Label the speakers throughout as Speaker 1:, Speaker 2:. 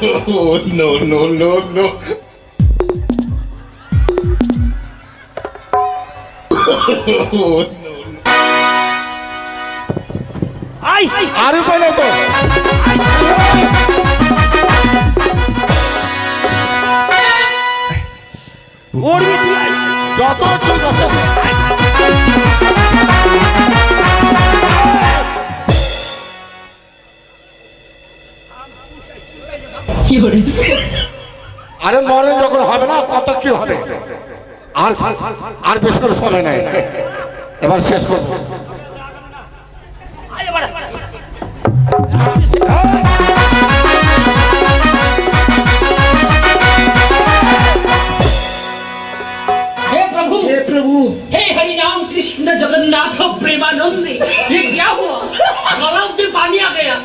Speaker 1: Oh, no, no, no, no. Oh, no.
Speaker 2: I
Speaker 3: আরে বলে তো
Speaker 2: ওর
Speaker 3: যত ঠিক আছে আরে মরে যখন হবে না কত কি হবে আর আর বেশি করে সময় নাই এবার শেষ করবো
Speaker 2: আয় এবার
Speaker 4: हे प्रभु हे प्रभु हे हरि राम कृष्ण जगन्नाथ प्रेमानंद ये क्या हुआ गलाव में पानी आ गया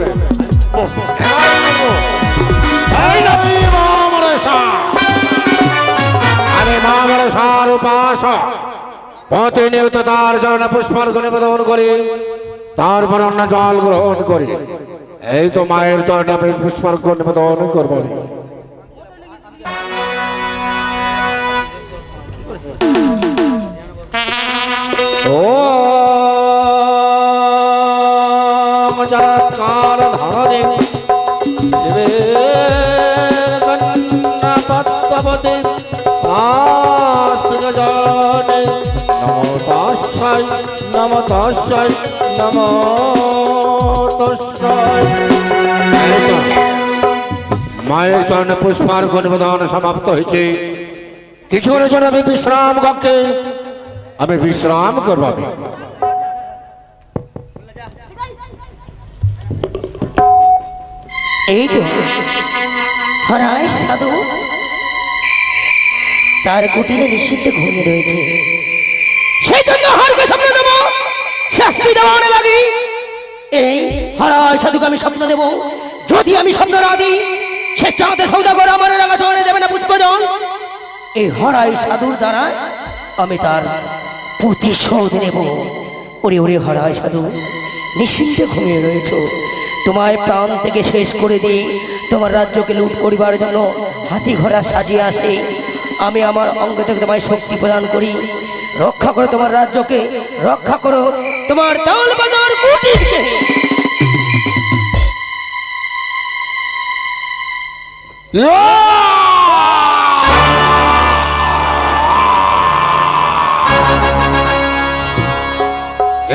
Speaker 3: হবে। মামরে শাহর উপাসক প্রতিনিয়ত তার জন্য পুষ্পার্ঘ নিবেদন করি, তারপর অন্য জল গ্রহণ করি। এই তো মায়ের চরণে আমি পুষ্পার্ঘ নিবেদন করব। ওম মায়ের চরণে পুষ্পার্ঘ নিবেদন সমাপ্ত হয়েছে। কিছুক্ষণের জন্য আমি বিশ্রাম কক্ষে। আমি বিশ্রাম করব আমি
Speaker 5: এই তো হরায় সাধু। তার কুটিরে নিশ্চিত ঘুমিয়ে রয়েছে। সেই জন্য হারকে সামনে দেবো, শাস্তি দেওয়া অনেক এই হরায় সাধুকে আমি স্বপ্ন দেবো। যদি আমি স্বপ্ন না দিই সে চাঁদে সৌদাগর আমার রাঙা চড়ে দেবে না পুষ্পজন। এই হরাই সাধুর দ্বারা আমি তার প্রতিশোধ নেব। ওরে ওরে হরায় সাধু নিশ্চিন্তে ঘুমিয়ে রয়েছ। তোমায় প্রাণ থেকে শেষ করে দিই। তোমার রাজ্যকে লুট করিবার জন্য হাতি ঘোড়া সাজিয়ে আসে। আমি আমার অঙ্গ থেকে তোমায় শক্তি প্রদান করি। রক্ষা করো তোমার রাজ্যকে, রক্ষা করো। তোমার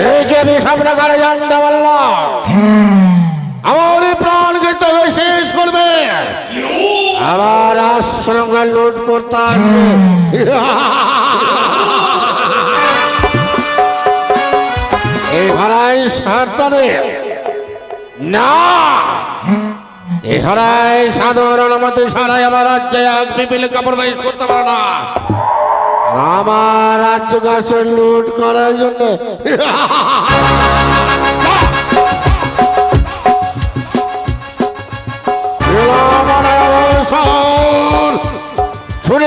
Speaker 3: এই যে বিষাবনা করে জানতে আমার এই প্রাণকে তবে শেষ করবে আশ্রমকে লুট করতে আসবে। এই ভাড়াই সার্তনে না! এই হারাই সাধারণ মতে সারাই আমার রাজ্যে এক বিপিলে কাপড় বাইশ করতে পারে না। আমার রাজ্য গাছের লুট করার জন্য।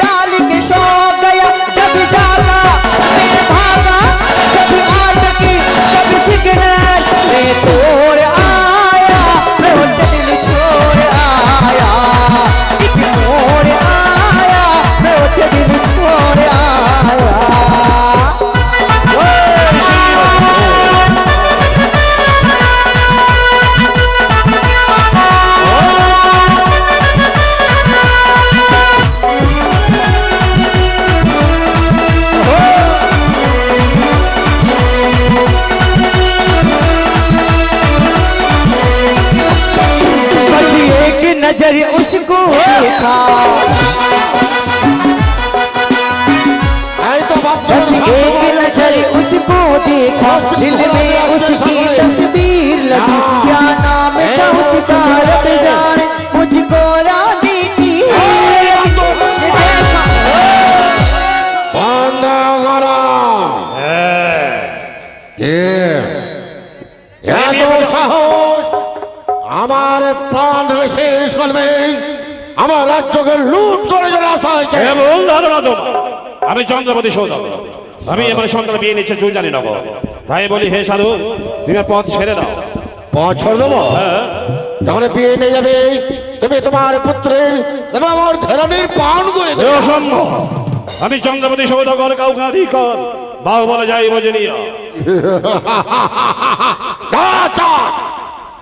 Speaker 3: ডালিকে আমার রাজ্যকে লুট করে চলে আসা হয়েছে।
Speaker 2: আমি চন্দ্রপতি সৌদাগর আমি আমার সন্তান বিয়ে নিচ্ছে তুই জানি নগর। তাই বলি হে সাধু তুমি পথ ছেড়ে দাও।
Speaker 3: বছর দেবো?
Speaker 2: হ্যাঁ।
Speaker 3: যখন বিয়ে নিয়ে যাবে তুমি তোমার পুত্রের এবং আমার ধরনের পান করে
Speaker 2: অসম্ভব। আমি চন্দ্রপতি সৌদাগর কাউকে অধিকর বাহু বলে যাই বোঝে নিয়া।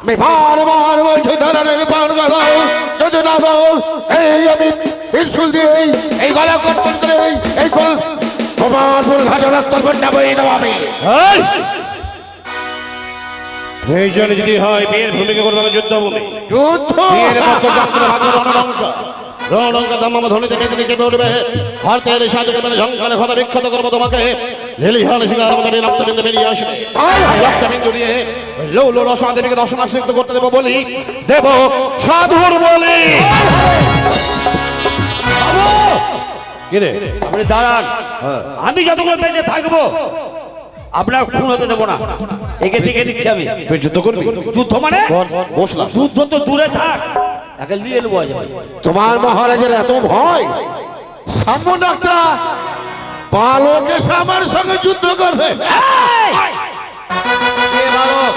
Speaker 3: আমি বার বার বলছি ধরনের পান গালো। যদি না দাও এই আমি পিলসুল দিয়ে এই গলা কটকট করে এই কল গোপালপুর ঘাটে রাস্তার ঘণ্টা বই দেবো আমি।
Speaker 2: এই! প্রয়োজন যদি হয় বিয়ের ভূমিকা করবে আমি যুদ্ধভূমি।
Speaker 3: যুদ্ধ!
Speaker 1: বীর ভক্ত যন্ত্র ভাগ্য রণলঙ্কা। রণলঙ্কা দাম্মাম ধ্বনিতে কেঁদে কেঁদে উঠবে। হারতে সাহায্য করবে ঝঙ্কারে ক্ষত বিক্ষত করব তোমাকে। লিলিহান শিকার মতো রক্তবিন্দু বেরিয়ে আসবে। রক্তবিন্দু দিয়ে ওই লৌ লৌ রসমা দেবীকে দর্শনাসক্ত করতে দেবো বলি দেব সাধুর বলি।
Speaker 2: আপনি দাঁড়ান
Speaker 6: আমি যতক্ষণ বেঁচে থাকব আপনার খুন হতে দেবো না। একে দেখে নিচ্ছি আমি।
Speaker 2: তুই যুদ্ধ করবি?
Speaker 6: যুদ্ধ মানে?
Speaker 1: বসলাম।
Speaker 6: যুদ্ধ তো দূরে থাক। একে নিয়ে নেব আজ
Speaker 3: তোমার মহারাজের এত ভয়? সাম্য ডাক্তার বালক এসে আমার সঙ্গে যুদ্ধ করবে।
Speaker 6: বালক?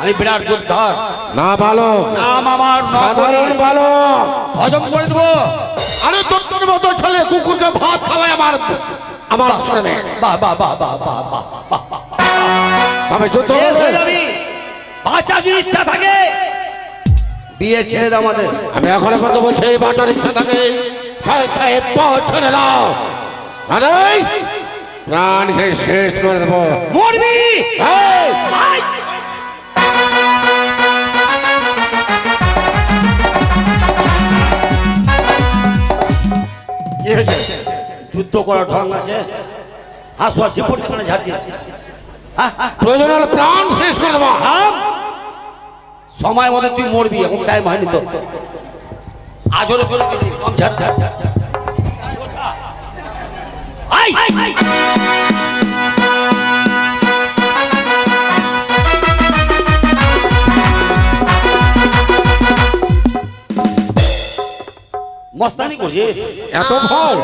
Speaker 6: আমি বিরাট যোদ্ধার।
Speaker 3: না ভালো।
Speaker 6: নাম আমার
Speaker 3: সাধারণ। বালক
Speaker 6: হজম করে দেবো।
Speaker 3: আরে তোর তোর মতো ছেলে কুকুরকে ভাত খাওয়ায় আমার আমার আশ্রমে।
Speaker 6: বাহ বাহ বাহ বাহ বাহ বাহ বাহ।
Speaker 3: তবে যুদ্ধ
Speaker 6: বাঁচা যদি ইচ্ছা থাকে? বিয়ে ছেড়ে দাও আমাদের।
Speaker 3: আমি এখন পর্যন্ত বলছি বাঁচার ইচ্ছা থাকে। পৌঁছনে দাও। আরে প্রাণকে শেষ করে দেবো।
Speaker 6: মরবি!
Speaker 3: কি হয়েছে
Speaker 6: যুদ্ধ করার ঢং আছে। হাসুয়া চিপড় কেন ঝাড়ছে।
Speaker 3: প্রয়োজন হলে প্রাণ শেষ করে দেবো।
Speaker 6: সময় মতো তুই মরবি এখন টাইম হয়নি তো। আজরে করে দিবি কম ঝাড় ঝাড়। ঝাড়, ঝাড়। মস্তানি করছিস?
Speaker 3: এত ভয়।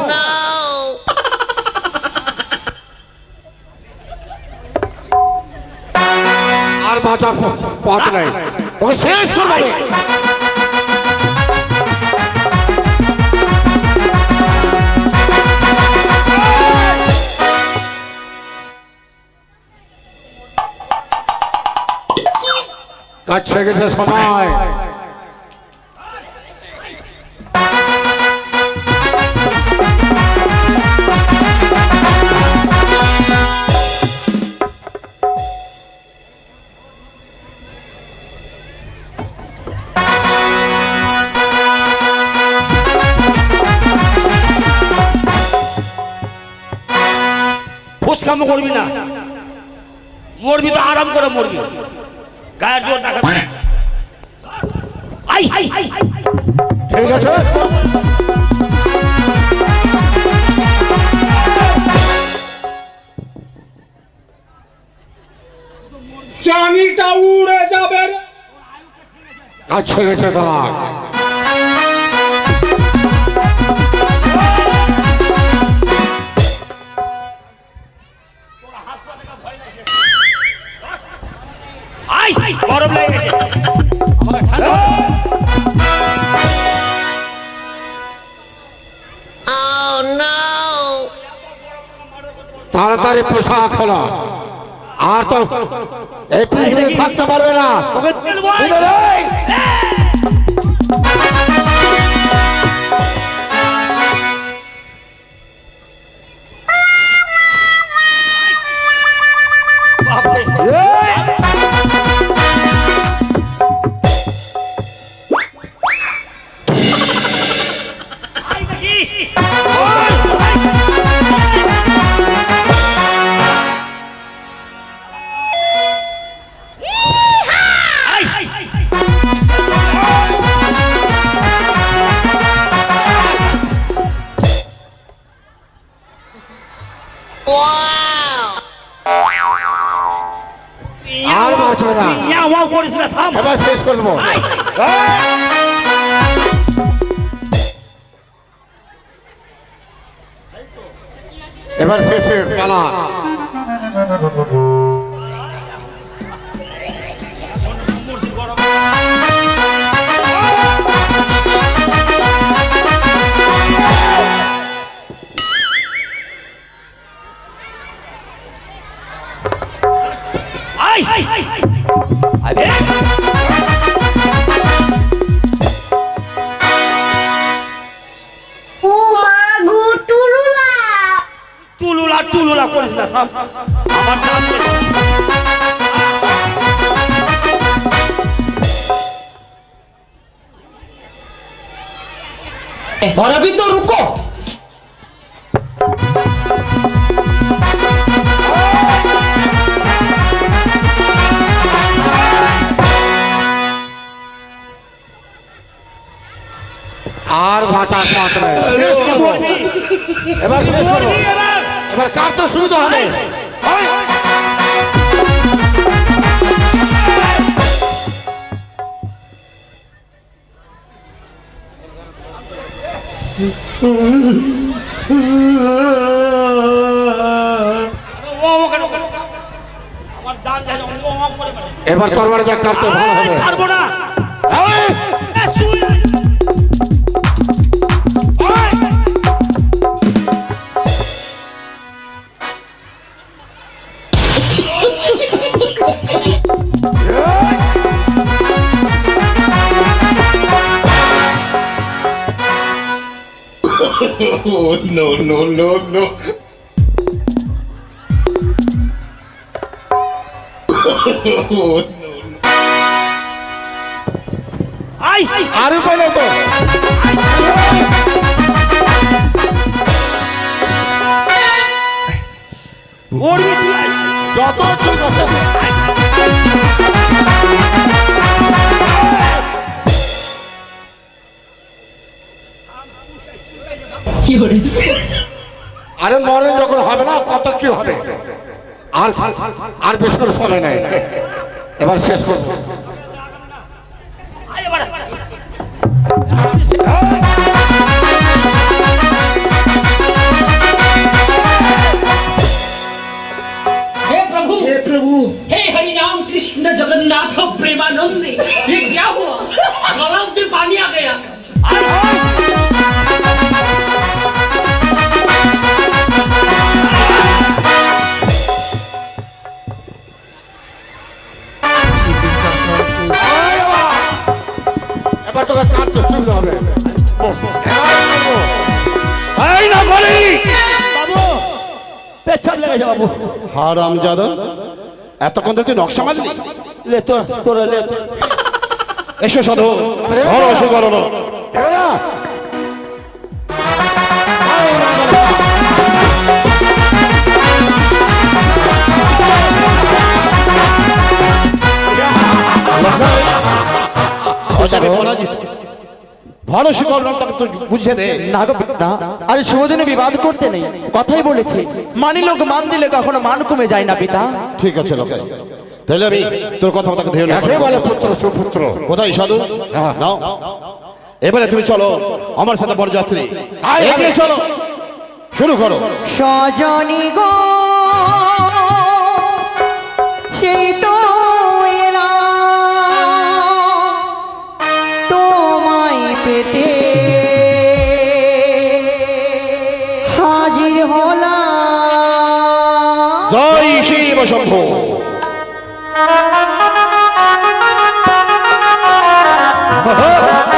Speaker 3: আর বাঁচার প- পথ নাই। ওকে শেষ করব কাছে গেছে সময়।
Speaker 6: ফুচকামো করবি না। মরবি তো আরাম করে মরবি। গায়ের জোর টাকা আই আই।
Speaker 3: ঠিক আছে।
Speaker 4: চানিটা উড়ে যাবে। রে।
Speaker 3: কাছে গেছে তোমার পোশাক হলো। আর তো এই পৃথিবীতে থাকতে পারবে না। না
Speaker 6: ইয়াও করিস না থাম
Speaker 3: এবার শেষ করব। এবার শেষের পালা
Speaker 5: और अभी तो रुको
Speaker 3: আর বাঁচার পথ নেই শেষ করবো এবার শেষ করবো এবার কাটতে সুবিধা হবে
Speaker 6: বেড়ায়।
Speaker 3: তোর বাড়ি দেখ কাটতে ভালো হবে
Speaker 6: ছাড়বো না আই
Speaker 3: আর উপায় নেই তো।
Speaker 6: ওরবি তুই আই।
Speaker 3: যত ঠিক আছে আরে মরে যখন হবে না কত কি হবে আর আর বেশি করে সময় নেই এবার শেষ করবো
Speaker 6: আই এবার।
Speaker 4: हे प्रभु हे प्रभु हे हरि राम कृष्ण जगन्नाथ प्रेमानंदी ये क्या हुआ
Speaker 2: হারাম জাদা এতক্ষণ ধরে তুই নকশা মারলি?
Speaker 6: লে তোর তোর লে।
Speaker 2: এসো সাধু ধরো সুগরণ
Speaker 3: এবার
Speaker 2: বুঝিয়ে দে।
Speaker 7: না গো না আরে শুভদিনে বিবাদ করতে নেই। কথাই বলেছে মানি লোক মান দিলে কখনো মান কমে যায় না পিতা।
Speaker 2: ঠিক আছে লোকে। তাহলে আমি তোর কথা তাকে ধেয় না
Speaker 3: একে বলে পুত্র সুপুত্র।
Speaker 2: কোথায় সাধু?
Speaker 3: হ্যাঁ।
Speaker 2: নাও। এবারে তুমি চলো আমার সাথে বরযাত্রী।
Speaker 3: আয়,
Speaker 2: এগিয়ে চলো। শুরু করো।
Speaker 8: সজনী গো সেই তো Oh,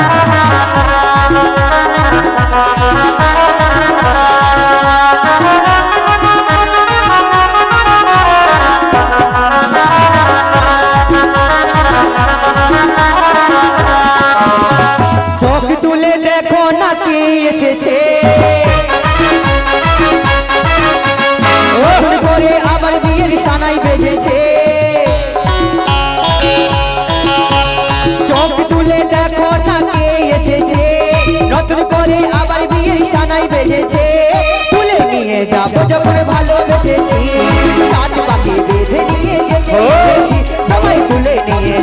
Speaker 8: করে আবার বিয়ের সানাই বেজেছে তুলে নিয়ে যাব যখন ভালো ভালোবেসেছি সাত পাখি বেঁধে নিয়ে গেছে। সবাই তুলে নিয়ে